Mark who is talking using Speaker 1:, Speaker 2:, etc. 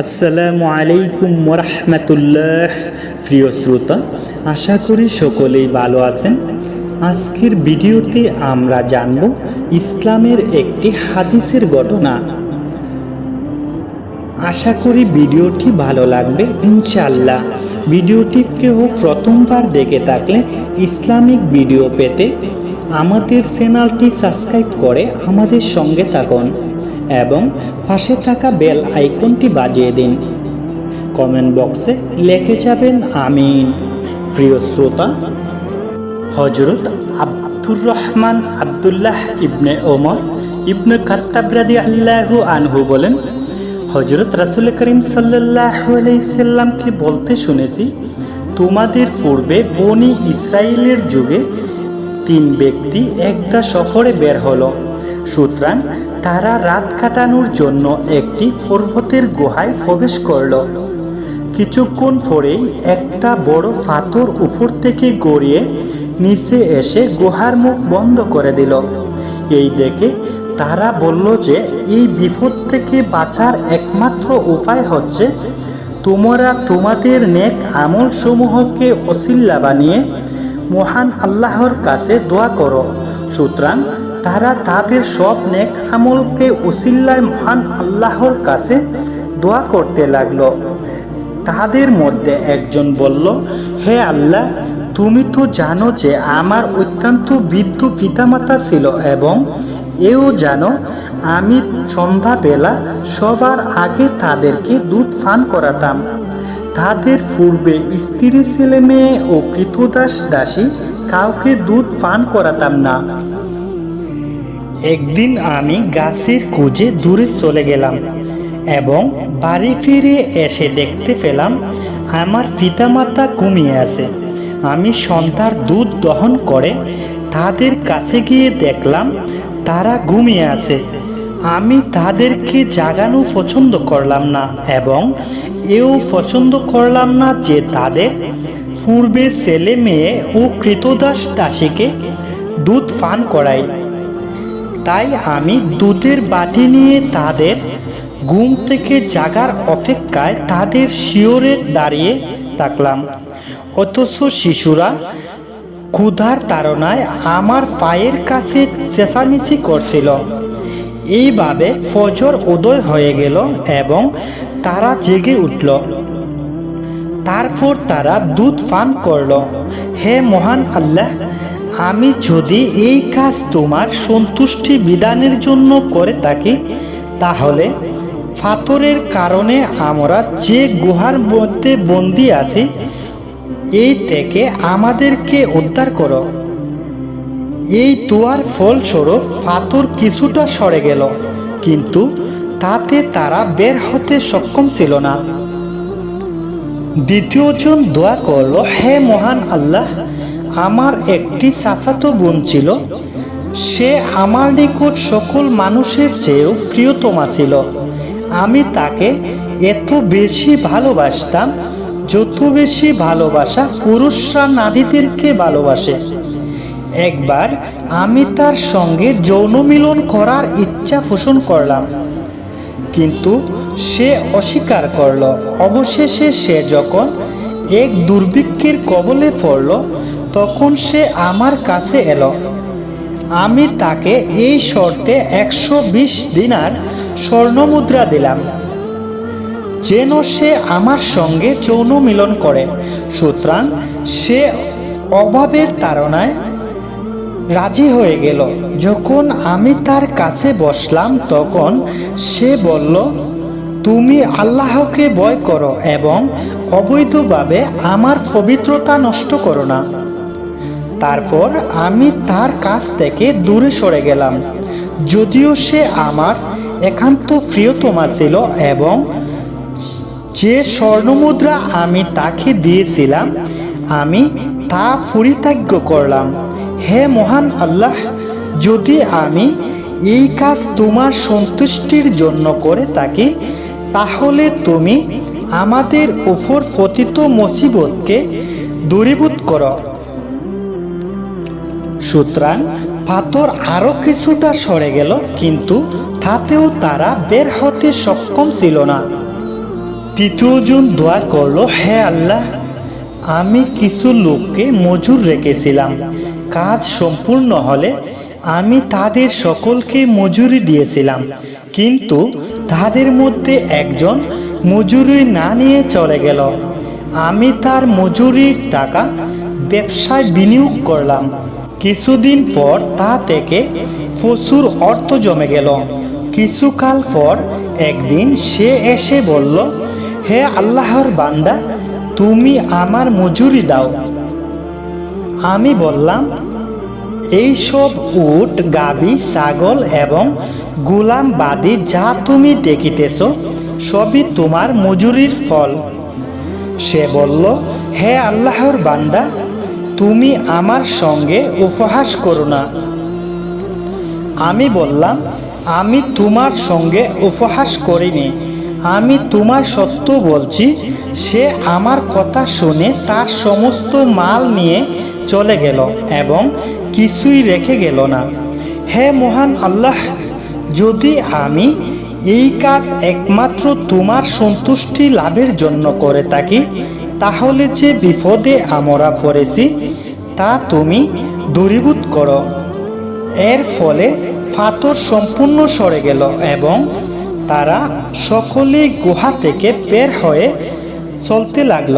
Speaker 1: আসসালামু আলাইকুম ওরহমতুল্লাহ। প্রিয় শ্রোতা, আশা করি সকলেই ভালো আছেন। আজকের ভিডিওতে আমরা জানব ইসলামের একটি হাদিসের ঘটনা। আশা করি ভিডিওটি ভালো লাগবে ইনশাল্লাহ ভিডিওটি কেউ প্রথমবার দেখে থাকলে ইসলামিক ভিডিও পেতে আমাদের চ্যানেলটি সাবস্ক্রাইব করে আমাদের সঙ্গে থাকুন। এবং পাশে থাকা বেল আইকনটি বাজিয়ে দিন। কমেন্ট বক্সে লিখে যাবেন আমিন। প্রিয় শ্রোতা হজরত আব্দুর রহমান আবদুল্লাহ ইবনে ওমর ইবনে খাত্তাবরাদি আল্লাহু আনহু বলেন হজরত রাসুল করিম সাল্লাহ সাল্লামকে বলতে শুনেছি, তোমাদের পূর্বে বনি ইসরায়েলের যুগে তিন ব্যক্তি একটা সফরে বের হলো। সুতরাং তারা রাত কাটানোর জন্য একটি পর্বতের গুহায় প্রবেশ করল। কিছুক্ষণ পরেই একটা বড় পাথর উপর থেকে গড়িয়ে নিচে এসে গুহার মুখ বন্ধ করে দিল। এই দেখে তারা বলল যে, এই বিপদ থেকে বাঁচার একমাত্র উপায় হচ্ছে তোমরা তোমাদের নেক আমল সমূহকে অসিল্লা বানিয়ে মহান আল্লাহর কাছে দোয়া করো। সুতরাং তারা তাদের সব নেক আমলকে উসিল্লায় মহান আল্লাহর কাছে দোয়া করতে লাগল। তাদের মধ্যে একজন বলল, হে আল্লাহ, তুমি তো জানো যে আমার অত্যন্ত বৃদ্ধ পিতামাতা ছিল এবং এও জানো আমি সন্ধ্যাবেলা সবার আগে তাদেরকে দুধ পান করাতাম। তাদের পূর্বে স্ত্রী ছেলে মেয়ে ও কৃতদাস দাসী কাউকে দুধ পান করাতাম না। একদিন আমি গাছের খুঁজে দূরে চলে গেলাম এবং বাড়ি ফিরে এসে দেখতে পেলাম আমার পিতামাতা ঘুমিয়ে আছে। আমি সন্ধ্যার দুধ দহন করে তাদের কাছে গিয়ে দেখলাম তারা ঘুমিয়ে আছে। আমি তাদেরকে জাগানো পছন্দ করলাম না এবং এও পছন্দ করলাম না যে তাদের পূর্বে ছেলে মেয়ে ও কৃতদাস দাসীকে দুধ পান করাই তাই আমি দুধের বাটি নিয়ে তাদের ঘুম থেকে জাগার অপেক্ষায় তাদের শিওরে দাঁড়িয়ে থাকলাম। অথচ শিশুরা ক্ষুধার তাড়নায় আমার পায়ের কাছে চেঁচামেচি করছিল। এইভাবে ফজর উদয় হয়ে গেল এবং তারা জেগে উঠল। তারপর তারা দুধ পান করল, হে মহান আল্লাহ আমি যদি এই কাজ তোমার সন্তুষ্টি বিধানের জন্য করে থাকি, তাহলে ফাতরের কারণে আমরা যে গুহার মধ্যে বন্দি আছি, এই থেকে আমাদেরকে উদ্ধার করো। এই তোয়ার ফলস্বরূপ ফাতর কিছুটা সরে গেল, কিন্তু তাতে তারা বের হতে সক্ষম ছিল না। দ্বিতীয়জন দোয়া করল, হে মহান আল্লাহ আমার একটি চাচাতো বোন ছিল। সে আমার নিকট সকল মানুষের চেয়েও প্রিয়তমা ছিল। আমি তাকে এত বেশি ভালোবাসতাম, যত বেশি ভালোবাসা পুরুষরা নারীদেরকে ভালোবাসে। একবার আমি তার সঙ্গে যৌন মিলন করার ইচ্ছা পোষণ করলাম। কিন্তু সে অস্বীকার করল। অবশেষে সে যখন এক দুর্ভিক্ষের কবলে পড়ল তখন সে আমার কাছে এলো। আমি তাকে এই শর্তে একশো বিশ দিনার স্বর্ণমুদ্রা দিলাম। যেন সে আমার সঙ্গে যৌন মিলন করে। সুতরাং সে অভাবের তাড়নায় রাজি হয়ে গেল। যখন আমি তার কাছে বসলাম, তখন সে বলল, তুমি আল্লাহকে ভয় করো এবং অবৈধভাবে আমার পবিত্রতা নষ্ট করো না। তারপর আমি তার কাছ থেকে দূরে সরে গেলাম। যদিও সে আমার একান্ত প্রিয়তমা ছিল এবং যে স্বর্ণমুদ্রা আমি তাকে দিয়েছিলাম, আমি তা পরিত্যাগ্য করলাম। হে মহান আল্লাহ, যদি আমি এই কাজ তোমার সন্তুষ্টির জন্য করে থাকি, তাহলে তুমি আমাদের উপর পতিত মুসিবতকে দূরীভূত করো। সুতরাং পাথর আরও কিছুটা সরে গেল, কিন্তু তাতেও তারা বের হতে সক্ষম ছিল না। তৃতীয় তৃতীয়জন দোয়া করল, হে আল্লাহ, আমি কিছু লোককে মজুর রেখেছিলাম। কাজ সম্পূর্ণ হলে আমি তাদের সকলকে মজুরি দিয়েছিলাম, কিন্তু তাদের মধ্যে একজন মজুরি না নিয়ে চলে গেল। আমি তার মজুরির টাকা ব্যবসায় বিনিয়োগ করলাম। কিছুদিন পর তা থেকে প্রচুর অর্থ জমে গেল। কিছুকাল পর একদিন সে এসে বলল, হে আল্লাহর বান্দা, তুমি আমার মজুরি দাও। আমি বললাম এই সব উট, গাবি, ছাগল এবং গুলাম বাদি যা তুমি দেখিতেছ, সবই তোমার মজুরির ফল। সে বলল, হে আল্লাহর বান্দা তুমি আমার সঙ্গে উপহাস করো না। আমি বললাম, আমি তোমার সঙ্গে উপহাস করিনি। আমি তোমার সত্য বলছি, সে আমার কথা শুনে তার সমস্ত মাল নিয়ে চলে গেল এবং কিছুই রেখে গেল না। হে মহান আল্লাহ, যদি আমি এই কাজ একমাত্র তোমার সন্তুষ্টি লাভের জন্য করে থাকি তাহলে যে বিপদে আমরা পড়েছি, তা তুমি দূরীভূত করো। এর ফলে ফাতর সম্পূর্ণ সরে গেল এবং তারা সকলে গুহা থেকে বের হয়ে চলতে লাগল।